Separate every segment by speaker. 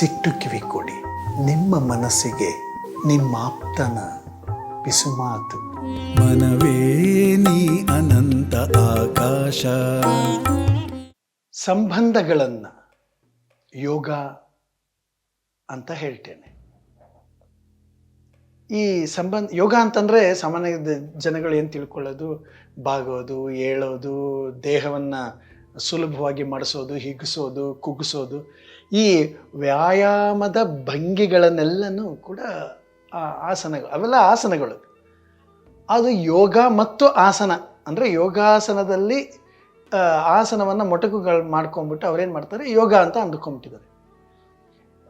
Speaker 1: ಮನಸ್ಸಿಟ್ಟು ಕಿವಿ ಕೊಡಿ. ನಿಮ್ಮ ಮನಸ್ಸಿಗೆ ನಿಮ್ಮಾಪ್ತನ ಪಿಸುಮಾತು
Speaker 2: ಮನವೇ ನೀ ಅನಂತ ಆಕಾಶ.
Speaker 1: ಸಂಬಂಧಗಳನ್ನ ಯೋಗ ಅಂತ ಹೇಳ್ತೇನೆ. ಈ ಸಂಬಂಧ ಯೋಗ ಅಂತಂದರೆ ಸಾಮಾನ್ಯ ಜನಗಳು ಏನು ತಿಳ್ಕೊಳ್ಳೋದು? ಬಾಗೋದು ಏಳೋದು ದೇಹವನ್ನು ಸುಲಭವಾಗಿ ಮಾಡಿಸೋದು ಹಿಗ್ಗಿಸೋದು ಕುಗ್ಗಿಸೋದು ಈ ವ್ಯಾಯಾಮದ ಭಂಗಿಗಳನ್ನೆಲ್ಲನೂ ಕೂಡ ಆಸನಗಳು, ಅವೆಲ್ಲ ಆಸನಗಳು. ಅದು ಯೋಗ ಮತ್ತು ಆಸನ, ಅಂದರೆ ಯೋಗಾಸನದಲ್ಲಿ ಆಸನವನ್ನು ಮೊಟಕುಗಳು ಮಾಡ್ಕೊಂಡ್ಬಿಟ್ಟು ಅವ್ರೇನು ಮಾಡ್ತಾರೆ? ಯೋಗ ಅಂತ ಅಂದ್ಕೊಂಬಿಟ್ಟಿದ್ದಾರೆ.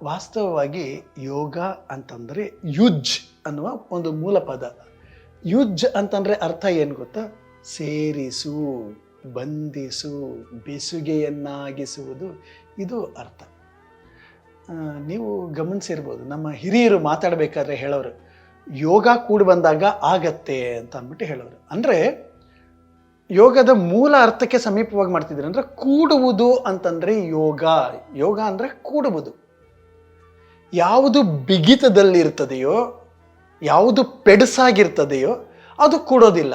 Speaker 1: ವಾಸ್ತವವಾಗಿ ಯೋಗ ಅಂತಂದರೆ ಯುಜ್ ಅನ್ನುವ ಒಂದು ಮೂಲ ಪದ ಯುಜ್ ಅಂತಂದರೆ ಅರ್ಥ ಏನು ಗೊತ್ತಾ? ಸೇರಿಸು, ಬಂಧಿಸು, ಬೆಸುಗೆಯನ್ನಾಗಿಸುವುದು, ಇದು ಅರ್ಥ. ನೀವು ಗಮನಿಸಿರ್ಬೋದು, ನಮ್ಮ ಹಿರಿಯರು ಮಾತಾಡಬೇಕಾದ್ರೆ ಹೇಳೋರು, ಯೋಗ ಕೂಡಿ ಬಂದಾಗ ಆಗತ್ತೆ ಅಂತ ಅಂದ್ಬಿಟ್ಟು ಹೇಳೋರು. ಅಂದರೆ, ಯೋಗದ ಮೂಲ ಅರ್ಥಕ್ಕೆ ಸಮೀಪವಾಗಿ ಮಾಡ್ತಿದ್ರು ಅಂದರೆ ಕೂಡುವುದು ಅಂತಂದರೆ ಯೋಗ. ಯೋಗ ಅಂದರೆ ಕೂಡುವುದು. ಯಾವುದು ಬಿಗಿತದಲ್ಲಿರ್ತದೆಯೋ, ಯಾವುದು ಪೆಡಸಾಗಿರ್ತದೆಯೋ, ಅದು ಕೂಡೋದಿಲ್ಲ.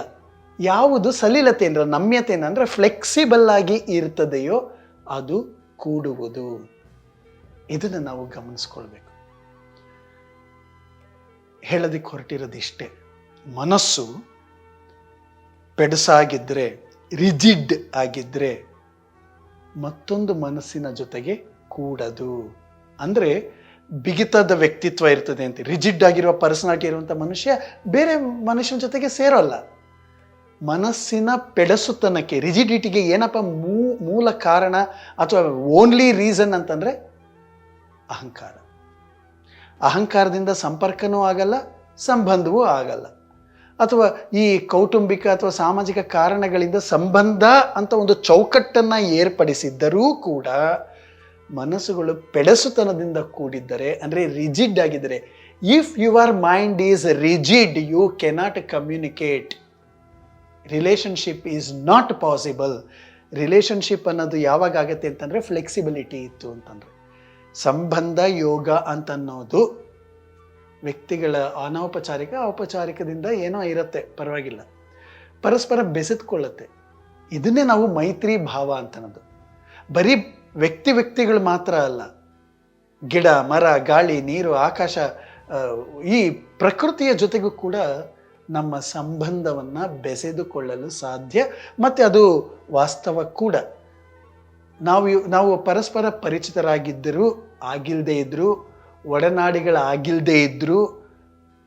Speaker 1: ಯಾವುದು ಸಲೀಲತೆಯಿಂದ, ನಮ್ಯತೆಯಿಂದ ಅಂದರೆ ಫ್ಲೆಕ್ಸಿಬಲ್ ಆಗಿ ಇರ್ತದೆಯೋ, ಅದು ಕೂಡುವುದು. ಇದನ್ನು ನಾವು ಗಮನಿಸ್ಕೊಳ್ಬೇಕು. ಹೇಳೋದಕ್ಕೆ ಹೊರಟಿರೋದಿಷ್ಟೇ ಮನಸ್ಸು ಪೆಡಸಾಗಿದ್ದರೆ ರಿಜಿಡ್ ಆಗಿದ್ದರೆ ಮತ್ತೊಂದು ಮನಸ್ಸಿನ ಜೊತೆಗೆ ಕೂಡದು. ಅಂದರೆ ಬಿಗಿತದ ವ್ಯಕ್ತಿತ್ವ ಇರ್ತದೆ ಅಂತ. ರಿಜಿಡ್ ಆಗಿರುವ ಪರ್ಸನಾಲಿಟಿ ಇರುವಂಥ ಮನುಷ್ಯ ಬೇರೆ ಮನುಷ್ಯನ ಜೊತೆಗೆ ಸೇರೋಲ್ಲ. ಮನಸ್ಸಿನ ಪೆಡಸುತನಕ್ಕೆ, ರಿಜಿಡಿಟಿಗೆ ಏನಪ್ಪ ಮೂ, ಮೂಲ ಕಾರಣ ಅಥವಾ ಓನ್ಲಿ ರೀಸನ್ ಅಂತಂದರೆ ಅಹಂಕಾರ. ಅಹಂಕಾರದಿಂದ ಸಂಪರ್ಕನೂ ಆಗಲ್ಲ, ಸಂಬಂಧವೂ ಆಗಲ್ಲ. ಅಥವಾ ಈ ಕೌಟುಂಬಿಕ ಅಥವಾ ಸಾಮಾಜಿಕ ಕಾರಣಗಳಿಂದ ಸಂಬಂಧ ಅಂತ ಒಂದು ಚೌಕಟ್ಟನ್ನು ಏರ್ಪಡಿಸಿದ್ದರೂ ಕೂಡ ಮನಸ್ಸುಗಳು ಪೆಡಸುತನದಿಂದ ಕೂಡಿದ್ದರೆ, ಅಂದರೆ ರಿಜಿಡ್ ಆಗಿದ್ದರೆ if your mind is rigid you cannot communicate relationship is not possible relationship ಅನ್ನೋದು ಯಾವಾಗ ಆಗತ್ತೆ ಅಂತಂದರೆ ಫ್ಲೆಕ್ಸಿಬಿಲಿಟಿ ಇತ್ತು ಅಂತಂದರೆ. ಸಂಬಂಧ ಯೋಗ ಅಂತನ್ನೋದು ವ್ಯಕ್ತಿಗಳ ಅನೌಪಚಾರಿಕ, ಔಪಚಾರಿಕದಿಂದ ಏನೋ ಇರುತ್ತೆ, ಪರವಾಗಿಲ್ಲ. ಪರಸ್ಪರ ಬೆಸೆದುಕೊಳ್ಳುತ್ತೆ ಇದನ್ನೇ ನಾವು ಮೈತ್ರಿ ಭಾವ ಅಂತನದು. ಬರೀ ವ್ಯಕ್ತಿ ವ್ಯಕ್ತಿಗಳು ಮಾತ್ರ ಅಲ್ಲ. ಗಿಡ, ಮರ, ಗಾಳಿ, ನೀರು, ಆಕಾಶ ಈ ಪ್ರಕೃತಿಯ ಜೊತೆಗೂ ಕೂಡ ನಮ್ಮ ಸಂಬಂಧವನ್ನು ಬೆಸೆದುಕೊಳ್ಳಲು ಸಾಧ್ಯ. ಮತ್ತು ಅದು ವಾಸ್ತವ ಕೂಡ. ನಾವು ನಾವು ಪರಸ್ಪರ ಪರಿಚಿತರಾಗಿದ್ದರೂ ಆಗಿಲ್ಲದೆ ಇದ್ದರೂ ಒಡನಾಡಿಗಳಾಗಿಲ್ಲದೆ ಇದ್ದರೂ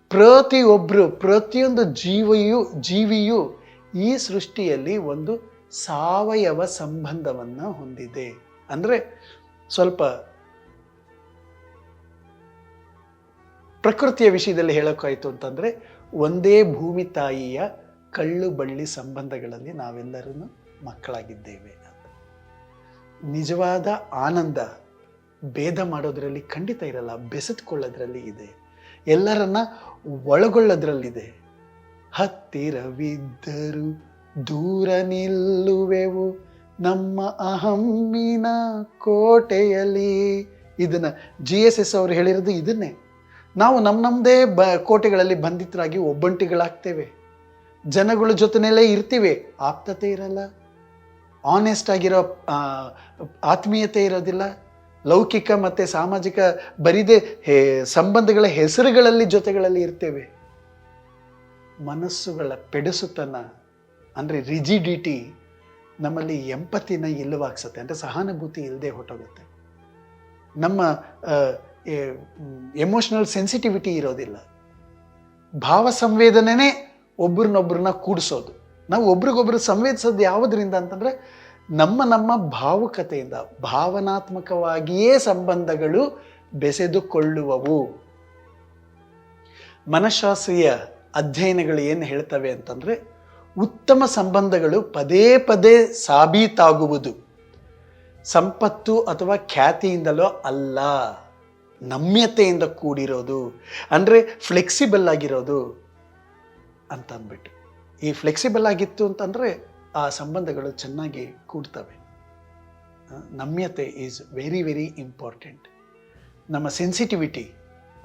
Speaker 1: ಪ್ರತಿಯೊಬ್ಬರು ಪ್ರತಿಯೊಂದು ಜೀವಿಯು ಜೀವಿಯು ಈ ಸೃಷ್ಟಿಯಲ್ಲಿ ಒಂದು ಸಾವಯವ ಸಂಬಂಧವನ್ನು ಹೊಂದಿದೆ. ಅಂದರೆ ಸ್ವಲ್ಪ ಪ್ರಕೃತಿಯ ವಿಷಯದಲ್ಲಿ ಹೇಳೋಕ್ಕಾಯಿತು ಅಂತಂದರೆ ಒಂದೇ ಭೂಮಿ ತಾಯಿಯ ಕಳ್ಳು ಬಳ್ಳಿ ಸಂಬಂಧಗಳಲ್ಲಿ ನಾವೆಲ್ಲರೂ ಮಕ್ಕಳಾಗಿದ್ದೇವೆ. ನಿಜವಾದ ಆನಂದ ಭೇದ ಮಾಡೋದ್ರಲ್ಲಿ ಖಂಡಿತ ಇರಲ್ಲ, ಬೆಸೆತ್ಕೊಳ್ಳೋದ್ರಲ್ಲಿ ಇದೆ. ಎಲ್ಲರನ್ನ ಒಳಗೊಳ್ಳೋದ್ರಲ್ಲಿದೆ. ಹತ್ತಿರವಿದ್ದರು ದೂರ ನಿಲ್ಲುವೆವು ನಮ್ಮ ಅಹಮ್ಮಿನ ಕೋಟೆಯಲ್ಲಿ. ಇದನ್ನ ಜಿ ಎಸ್ ಎಸ್ ಅವರು ಹೇಳಿರೋದು ಇದನ್ನೇ. ನಾವು ನಮ್ಮ ನಮ್ಮದೇ ಬ ಕೋಟೆಗಳಲ್ಲಿ ಬಂಧಿತರಾಗಿ ಒಬ್ಬಂಟಿಗಳಾಗ್ತೇವೆ. ಜನಗಳ ಜೊತೆನೆಲ್ಲೇ ಇರ್ತೀವಿ. ಆಪ್ತತೆ ಇರಲ್ಲ. ಆನೆಸ್ಟ್ ಆಗಿರೋ ಆತ್ಮೀಯತೆ ಇರೋದಿಲ್ಲ. ಲೌಕಿಕ ಮತ್ತು ಸಾಮಾಜಿಕ ಬರಿದೆ, ಹೇ, ಸಂಬಂಧಗಳ ಹೆಸರುಗಳಲ್ಲಿ ಜೊತೆಗಳಲ್ಲಿ ಇರ್ತೇವೆ. ಮನಸ್ಸುಗಳ ಪೆಡಸುತನ ಅಂದರೆ ರಿಜಿಡಿಟಿ ನಮ್ಮಲ್ಲಿ ಎಂಪತಿನ ಇಲ್ಲವಾಗ್ಸತ್ತೆ. ಅಂದರೆ ಸಹಾನುಭೂತಿ ಇಲ್ಲದೆ ಹೊಟ್ಟೋಗುತ್ತೆ ನಮ್ಮ ಎಮೋಷನಲ್ ಸೆನ್ಸಿಟಿವಿಟಿ ಇರೋದಿಲ್ಲ. ಭಾವ ಸಂವೇದನೆನೇ ಒಬ್ರನ್ನೊಬ್ರನ್ನ ಕೂಡಿಸೋದು. ನಾವು ಒಬ್ರಿಗೊಬ್ರು ಸಂವೇದಿಸೋದು ಯಾವುದರಿಂದ ಅಂತಂದರೆ ನಮ್ಮ ನಮ್ಮ ಭಾವುಕತೆಯಿಂದ, ಭಾವನಾತ್ಮಕವಾಗಿಯೇ ಸಂಬಂಧಗಳು ಬೆಸೆದುಕೊಳ್ಳುವವು. ಮನಃಶಾಸ್ತ್ರೀಯ ಅಧ್ಯಯನಗಳು ಏನು ಹೇಳ್ತವೆ ಅಂತಂದರೆ ಉತ್ತಮ ಸಂಬಂಧಗಳು ಪದೇ ಪದೇ ಸಾಬೀತಾಗುವುದು. ಸಂಪತ್ತು ಅಥವಾ ಖ್ಯಾತಿಯಿಂದಲೋ ಅಲ್ಲ, ನಮ್ಯತೆಯಿಂದ ಕೂಡಿರೋದು. ಅಂದರೆ ಫ್ಲೆಕ್ಸಿಬಲ್ ಆಗಿರೋದು ಅಂತ ಅಂದ್ಬಿಟ್ಟು ಈ ಫ್ಲೆಕ್ಸಿಬಲ್ ಆಗಿತ್ತು ಅಂತಂದರೆ ಆ ಸಂಬಂಧಗಳು ಚೆನ್ನಾಗಿ ಕೂಡ್ತವೆ. ನಮ್ಯತೆ ಈಸ್ ವೆರಿ ವೆರಿ ಇಂಪಾರ್ಟೆಂಟ್ ನಮ್ಮ ಸೆನ್ಸಿಟಿವಿಟಿ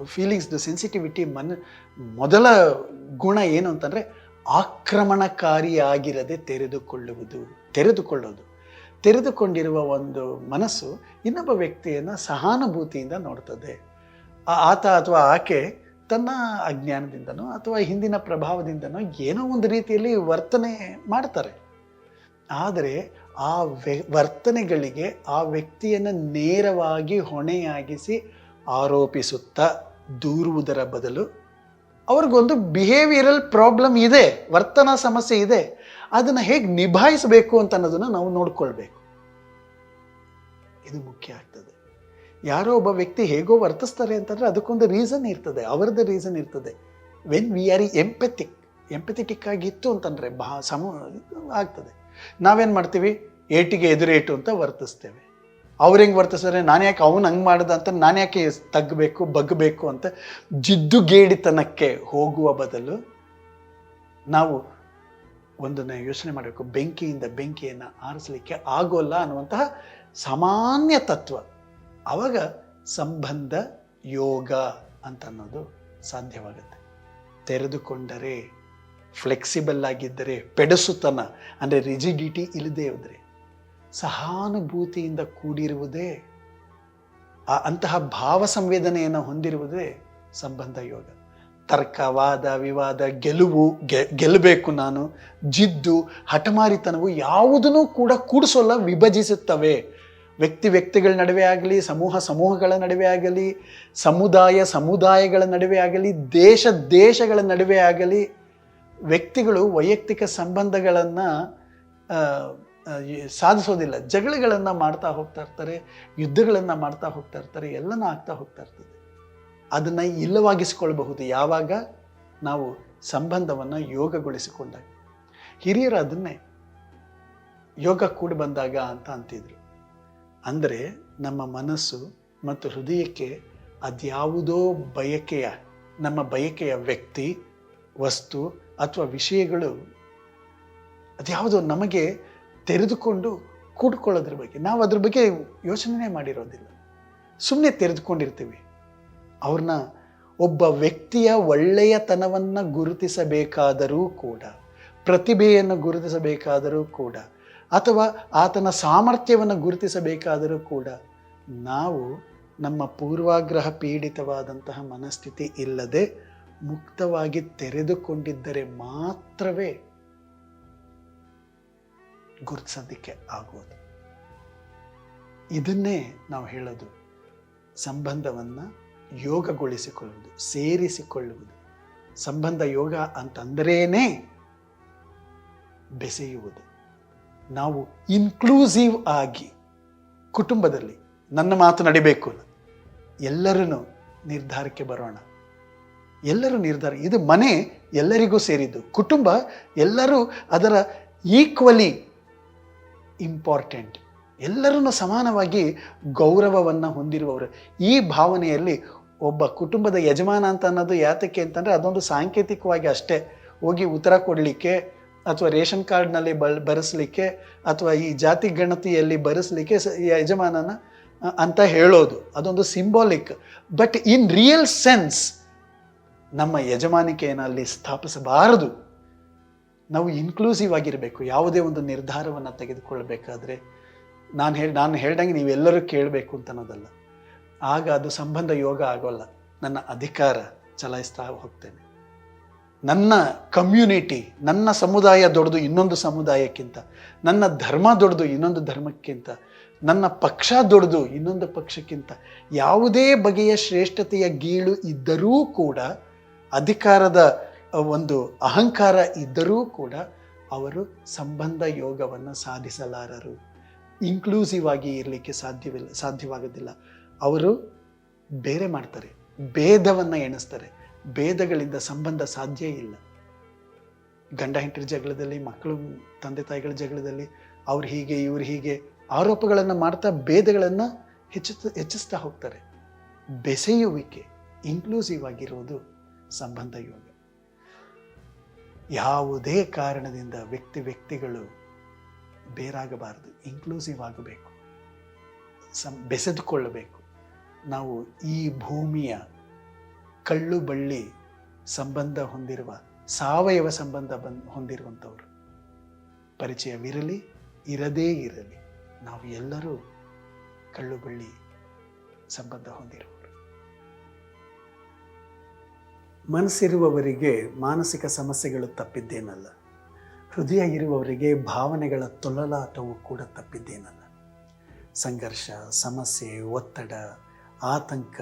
Speaker 1: ಫೀಲಿಂಗ್ಸ್ದು ಸೆನ್ಸಿಟಿವಿಟಿ ಮನ, ಮೊದಲ ಗುಣ ಏನು ಅಂತಂದರೆ ಆಕ್ರಮಣಕಾರಿಯಾಗಿರದೆ ತೆರೆದುಕೊಳ್ಳುವುದು, ತೆರೆದುಕೊಳ್ಳೋದು. ತೆರೆದುಕೊಂಡಿರುವ ಒಂದು ಮನಸ್ಸು ಇನ್ನೊಬ್ಬ ವ್ಯಕ್ತಿಯನ್ನು ಸಹಾನುಭೂತಿಯಿಂದ ನೋಡ್ತದೆ. ಆತ ಅಥವಾ ಆಕೆ ತನ್ನ ಅಜ್ಞಾನದಿಂದನೋ ಅಥವಾ ಹಿಂದಿನ ಪ್ರಭಾವದಿಂದನೋ ಏನೋ ಒಂದು ರೀತಿಯಲ್ಲಿ ವರ್ತನೆ ಮಾಡ್ತಾರೆ. ಆದರೆ ಆ ವರ್ತನೆಗಳಿಗೆ ಆ ವ್ಯಕ್ತಿಯನ್ನು ನೇರವಾಗಿ ಹೊಣೆಯಾಗಿಸಿ ಆರೋಪಿಸುತ್ತಾ ದೂರುವುದರ ಬದಲು ಅವ್ರಿಗೊಂದು ಬಿಹೇವಿಯರಲ್ ಪ್ರಾಬ್ಲಮ್ ಇದೆ, ವರ್ತನಾ ಸಮಸ್ಯೆ ಇದೆ, ಅದನ್ನು ಹೇಗೆ ನಿಭಾಯಿಸಬೇಕು ಅಂತ ಅನ್ನೋದನ್ನು ನಾವು ನೋಡ್ಕೊಳ್ಬೇಕು. ಇದು ಮುಖ್ಯ ಆಗ್ತದೆ. ಯಾರೋ ಒಬ್ಬ ವ್ಯಕ್ತಿ ಹೇಗೋ ವರ್ತಿಸ್ತಾರೆ ಅಂತಂದರೆ ಅದಕ್ಕೊಂದು ರೀಸನ್ ಇರ್ತದೆ, ಅವರದ್ದು ರೀಸನ್ ಇರ್ತದೆ. When we are empathic empathetic ಆಗಿತ್ತು ಅಂತಂದರೆ ಬಾ, ಸಮ, ಆಗ್ತದೆ. ನಾವೇನು ಮಾಡ್ತೀವಿ? ಏಟಿಗೆ ಎದುರೇಟು ಅಂತ ವರ್ತಿಸ್ತೇವೆ. ಅವ್ರು ಹೆಂಗೆ ವರ್ತಿಸ್ತಾರೆ? ನಾನು ಯಾಕೆ ಅವನು ಹಂಗೆ ಮಾಡಿದ ಅಂತ ನಾನು ಯಾಕೆ ತಗ್ಗಬೇಕು ಬಗ್ಗಬೇಕು ಅಂತ ಜಿದ್ದುಗೇಡಿತನಕ್ಕೆ ಹೋಗುವ ಬದಲು ನಾವು ಒಂದನ್ನು ಯೋಚನೆ ಮಾಡಬೇಕು. ಬೆಂಕಿಯಿಂದ ಬೆಂಕಿಯನ್ನು ಆರಿಸಲಿಕ್ಕೆ ಆಗೋಲ್ಲ ಅನ್ನುವಂತಹ ಸಾಮಾನ್ಯ ತತ್ವ. ಆವಾಗ ಸಂಬಂಧ ಯೋಗ ಅಂತ ಅನ್ನೋದು ಸಾಧ್ಯವಾಗುತ್ತೆ. ತೆರೆದುಕೊಂಡರೆ ಫ್ಲೆಕ್ಸಿಬಲ್ ಆಗಿದ್ದರೆ, ಪೆಡಸುತನ, ಅಂದರೆ ರಿಜಿಡಿಟಿ ಇಲ್ಲದೆ ಹೋದರೆ, ಸಹಾನುಭೂತಿಯಿಂದ ಕೂಡಿರುವುದೇ, ಆ ಅಂತಹ ಭಾವ ಸಂವೇದನೆಯನ್ನು ಹೊಂದಿರುವುದೇ ಸಂಬಂಧ ಯೋಗ. ತರ್ಕವಾದ ವಿವಾದ, ಗೆಲುವು ಗೆಲ್ಲಬೇಕು ನಾನು, ಜಿದ್ದು, ಹಠಮಾರಿತನವು ಯಾವುದನ್ನು ಕೂಡ ಕೂಡಿಸೋಲ್ಲ, ವಿಭಜಿಸುತ್ತವೆ. ವ್ಯಕ್ತಿ ವ್ಯಕ್ತಿಗಳ ನಡುವೆ ಆಗಲಿ, ಸಮೂಹ ಸಮೂಹಗಳ ನಡುವೆ ಆಗಲಿ, ಸಮುದಾಯ ಸಮುದಾಯಗಳ ನಡುವೆ ಆಗಲಿ, ದೇಶ ದೇಶಗಳ ನಡುವೆ ಆಗಲಿ, ವ್ಯಕ್ತಿಗಳು ವೈಯಕ್ತಿಕ ಸಂಬಂಧಗಳನ್ನು ಸಾಧಿಸೋದಿಲ್ಲ. ಜಗಳಗಳನ್ನು ಮಾಡ್ತಾ ಹೋಗ್ತಾ ಇರ್ತಾರೆ, ಯುದ್ಧಗಳನ್ನು ಮಾಡ್ತಾ ಹೋಗ್ತಾ ಇರ್ತಾರೆ, ಎಲ್ಲನೂ ಆಗ್ತಾ ಹೋಗ್ತಾ ಇರ್ತದೆ. ಅದನ್ನು ಇಲ್ಲವಾಗಿಸಿಕೊಳ್ಳಬಹುದು ಯಾವಾಗ? ನಾವು ಸಂಬಂಧವನ್ನು ಯೋಗಗೊಳಿಸಿಕೊಂಡಾಗ. ಹಿರಿಯರು ಅದನ್ನೇ, ಯೋಗ ಕೂಡಿ ಬಂದಾಗ ಅಂತ ಅಂತಿದ್ರು. ಅಂದರೆ ನಮ್ಮ ಮನಸ್ಸು ಮತ್ತು ಹೃದಯಕ್ಕೆ ಅದ್ಯಾವುದೋ ಬಯಕೆಯ, ನಮ್ಮ ಬಯಕೆಯ ವ್ಯಕ್ತಿ, ವಸ್ತು ಅಥವಾ ವಿಷಯಗಳು ಅದ್ಯಾವುದೋ ನಮಗೆ ತೆರೆದುಕೊಂಡು ಕೂಡ್ಕೊಳ್ಳೋದ್ರ ಬಗ್ಗೆ. ನಾವು ಅದ್ರ ಬಗ್ಗೆ ಯೋಚನೆ ಮಾಡಿರೋದಿಲ್ಲ. ಸುಮ್ಮನೆ ತೆರೆದುಕೊಂಡಿರ್ತೀವಿ. ಅವ್ರನ್ನ ಒಬ್ಬ ವ್ಯಕ್ತಿಯ ಒಳ್ಳೆಯತನವನ್ನು ಗುರುತಿಸಬೇಕಾದರೂ ಕೂಡ, ಪ್ರತಿಭೆಯನ್ನು ಗುರುತಿಸಬೇಕಾದರೂ ಕೂಡ ಅಥವಾ ಆತನ ಸಾಮರ್ಥ್ಯವನ್ನು ಗುರುತಿಸಬೇಕಾದರೂ ಕೂಡ ನಾವು ನಮ್ಮ ಪೂರ್ವಾಗ್ರಹ ಪೀಡಿತವಾದಂತಹ ಮನಸ್ಥಿತಿ ಇಲ್ಲದೆ ಮುಕ್ತವಾಗಿ ತೆರೆದುಕೊಂಡಿದ್ದರೆ ಮಾತ್ರವೇ ಗುರುತಿಸೋದಕ್ಕೆ ಆಗೋದು ಇದನ್ನೇ ನಾವು ಹೇಳೋದು. ಸಂಬಂಧವನ್ನು ಯೋಗಗೊಳಿಸಿಕೊಳ್ಳುವುದು, ಸೇರಿಸಿಕೊಳ್ಳುವುದು. ಸಂಬಂಧ ಯೋಗ ಅಂತಂದರೇನೆ ಬೆಸೆಯುವುದು. ನಾವು ಇನ್ಕ್ಲೂಸಿವ್ ಆಗಿ ಕುಟುಂಬದಲ್ಲಿ ನನ್ನ ಮಾತು ನಡಿಬೇಕು ಎಲ್ಲರೂ ನಿರ್ಧಾರಕ್ಕೆ ಬರೋಣ. ಎಲ್ಲರೂ ನಿರ್ಧಾರ, ಇದು ಮನೆ ಎಲ್ಲರಿಗೂ ಸೇರಿದ್ದು. ಕುಟುಂಬ ಎಲ್ಲರೂ ಅದರ ಈಕ್ವಲಿ ಇಂಪಾರ್ಟೆಂಟ್ ಎಲ್ಲರನ್ನು ಸಮಾನವಾಗಿ ಗೌರವವನ್ನು ಹೊಂದಿರುವವರು. ಈ ಭಾವನೆಯಲ್ಲಿ ಒಬ್ಬ ಕುಟುಂಬದ ಯಜಮಾನ ಅಂತ ಅನ್ನೋದು ಯಾತಕ್ಕೆ ಅಂತಂದರೆ ಅದೊಂದು ಸಾಂಕೇತಿಕವಾಗಿ ಅಷ್ಟೇ. ಹೋಗಿ ಉತ್ತರ ಕೊಡಲಿಕ್ಕೆ ಅಥವಾ ರೇಷನ್ ಕಾರ್ಡ್ನಲ್ಲಿ ಬಳ್ ಬರೆಸಲಿಕ್ಕೆ ಅಥವಾ ಈ ಜಾತಿ ಗಣತಿಯಲ್ಲಿ ಬರೆಸಲಿಕ್ಕೆ ಯಜಮಾನನ ಅಂತ ಹೇಳೋದು. ಅದೊಂದು symbolic but in real sense ನಮ್ಮ ಯಜಮಾನಿಕೆಯನ್ನು ಅಲ್ಲಿ ಸ್ಥಾಪಿಸಬಾರದು. ನಾವು ಇನ್ಕ್ಲೂಸಿವ್ ಆಗಿರಬೇಕು. ಯಾವುದೇ ಒಂದು ನಿರ್ಧಾರವನ್ನು ತೆಗೆದುಕೊಳ್ಬೇಕಾದ್ರೆ ನಾನು ಹೇಳಿ ನಾನು ಹೇಳ್ದಂಗೆ ನೀವೆಲ್ಲರೂ ಕೇಳಬೇಕು ಅಂತ ಅನ್ನೋದಲ್ಲ. ಆಗ ಅದು ಸಂಬಂಧ ಯೋಗ ಆಗೋಲ್ಲ. ನನ್ನ ಅಧಿಕಾರ ಚಲಾಯಿಸ್ತಾ ಹೋಗ್ತೇನೆ. ನನ್ನ ಕಮ್ಯುನಿಟಿ, ನನ್ನ ಸಮುದಾಯ ದೊಡ್ಡದು ಇನ್ನೊಂದು ಸಮುದಾಯಕ್ಕಿಂತ, ನನ್ನ ಧರ್ಮ ದೊಡ್ಡದು ಇನ್ನೊಂದು ಧರ್ಮಕ್ಕಿಂತ, ನನ್ನ ಪಕ್ಷ ದೊಡ್ಡದು ಇನ್ನೊಂದು ಪಕ್ಷಕ್ಕಿಂತ, ಯಾವುದೇ ಬಗೆಯ ಶ್ರೇಷ್ಠತೆಯ ಗೀಳು ಇದ್ದರೂ ಕೂಡ, ಅಧಿಕಾರದ ಒಂದು ಅಹಂಕಾರ ಇದ್ದರೂ ಕೂಡ ಅವರು ಸಂಬಂಧ ಯೋಗವನ್ನು ಸಾಧಿಸಲಾರರು. ಇನ್ಕ್ಲೂಸಿವ್ ಆಗಿ ಇರಲಿಕ್ಕೆ ಸಾಧ್ಯವಿಲ್ಲ, ಸಾಧ್ಯವಾಗೋದಿಲ್ಲ. ಅವರು ಬೇರೆ ಮಾಡ್ತಾರೆ, ಭೇದವನ್ನು ಎಣಿಸ್ತಾರೆ. ಭೇದಗಳಿಂದ ಸಂಬಂಧ ಸಾಧ್ಯ ಇಲ್ಲ. ಗಂಡ ಹೆಂಡತಿ ಜಗಳದಲ್ಲಿ, ಮಕ್ಕಳು, ತಂದೆ ತಾಯಿಗಳ ಜಗಳದಲ್ಲಿ ಅವ್ರು ಹೀಗೆ, ಇವ್ರು ಹೀಗೆ ಆರೋಪಗಳನ್ನು ಮಾಡ್ತಾ ಭೇದಗಳನ್ನು ಹೆಚ್ಚು, ಹೆಚ್ಚಿಸ್ತಾ ಹೋಗ್ತಾರೆ. ಬೆಸೆಯುವಿಕೆ ಇನ್ಕ್ಲೂಸಿವ್ ಆಗಿರುವುದು ಸಂಬಂಧ ಯೋಗ. ಯಾವುದೇ ಕಾರಣದಿಂದ ವ್ಯಕ್ತಿ, ವ್ಯಕ್ತಿಗಳು ಬೇರಾಗಬಾರದು ಇನ್ಕ್ಲೂಸಿವ್ ಆಗಬೇಕು. ಸಂ, ಬೆಸೆದುಕೊಳ್ಳಬೇಕು. ನಾವು ಈ ಭೂಮಿಯ ಕಳ್ಳು ಬಳ್ಳಿ ಸಂಬಂಧ ಹೊಂದಿರುವ, ಸಾವಯವ ಸಂಬಂಧ ಬಂದ್, ಹೊಂದಿರುವಂಥವ್ರು. ಪರಿಚಯವಿರಲಿ, ಇರದೇ ಇರಲಿ, ನಾವು ಎಲ್ಲರೂ ಕಳ್ಳು ಬಳ್ಳಿ ಸಂಬಂಧ ಹೊಂದಿರುವವರು. ಮನಸ್ಸಿರುವವರಿಗೆ ಮಾನಸಿಕ ಸಮಸ್ಯೆಗಳು ತಪ್ಪಿದ್ದೇನಲ್ಲ. ಹೃದಯ ಇರುವವರಿಗೆ ಭಾವನೆಗಳ ತೊಳಲಾಟವು ಕೂಡ ತಪ್ಪಿದ್ದೇನಲ್ಲ. ಸಂಘರ್ಷ, ಸಮಸ್ಯೆ, ಒತ್ತಡ, ಆತಂಕ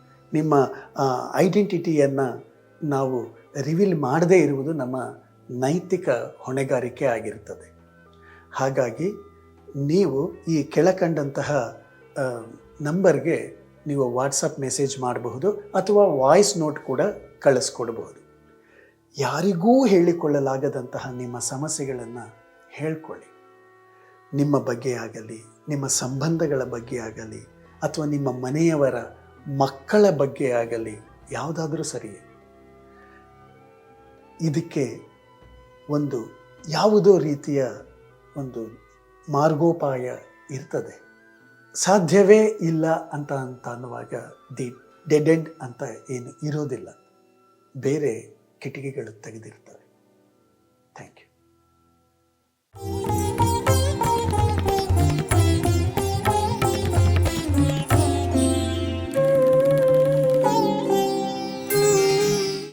Speaker 1: ನಿಮ್ಮ ಐಡೆಂಟಿಟಿಯನ್ನು ನಾವು ರಿವೀಲ್ ಮಾಡದೇ ಇರುವುದು ನಮ್ಮ ನೈತಿಕ ಹೊಣೆಗಾರಿಕೆ ಆಗಿರ್ತದೆ ಹಾಗಾಗಿ ನೀವು ಈ ಕೆಳಕಂಡಂತಹ ನಂಬರ್ಗೆ ನೀವು ವಾಟ್ಸಪ್ ಮೆಸೇಜ್ ಮಾಡಬಹುದು ಅಥವಾ ವಾಯ್ಸ್ ನೋಟ್ ಕೂಡ ಕಳಿಸ್ಕೊಡ್ಬಹುದು. ಯಾರಿಗೂ ಹೇಳಿಕೊಳ್ಳಲಾಗದಂತಹ ನಿಮ್ಮ ಸಮಸ್ಯೆಗಳನ್ನು ಹೇಳ್ಕೊಳ್ಳಿ. ನಿಮ್ಮ ಬಗ್ಗೆ ಆಗಲಿ, ನಿಮ್ಮ ಸಂಬಂಧಗಳ ಬಗ್ಗೆ ಆಗಲಿ, ಅಥವಾ ನಿಮ್ಮ ಮನೆಯವರ ಮಕ್ಕಳ ಬಗ್ಗೆ ಆಗಲಿ ಯಾವುದಾದ್ರೂ ಸರಿ, ಇದಕ್ಕೆ ಒಂದು ಯಾವುದೋ ರೀತಿಯ ಒಂದು ಮಾರ್ಗೋಪಾಯ ಇರ್ತದೆ. ಸಾಧ್ಯವೇ ಇಲ್ಲ ಅಂತ ಅಂತ ಅನ್ನುವಾಗ ದಿ ಡೆಡ್ ಅಂತ ಏನು ಇರೋದಿಲ್ಲ. ಬೇರೆ ಕಿಟಕಿಗಳು ತೆಗೆದಿರ್ತವೆ ಥ್ಯಾಂಕ್ ಯು.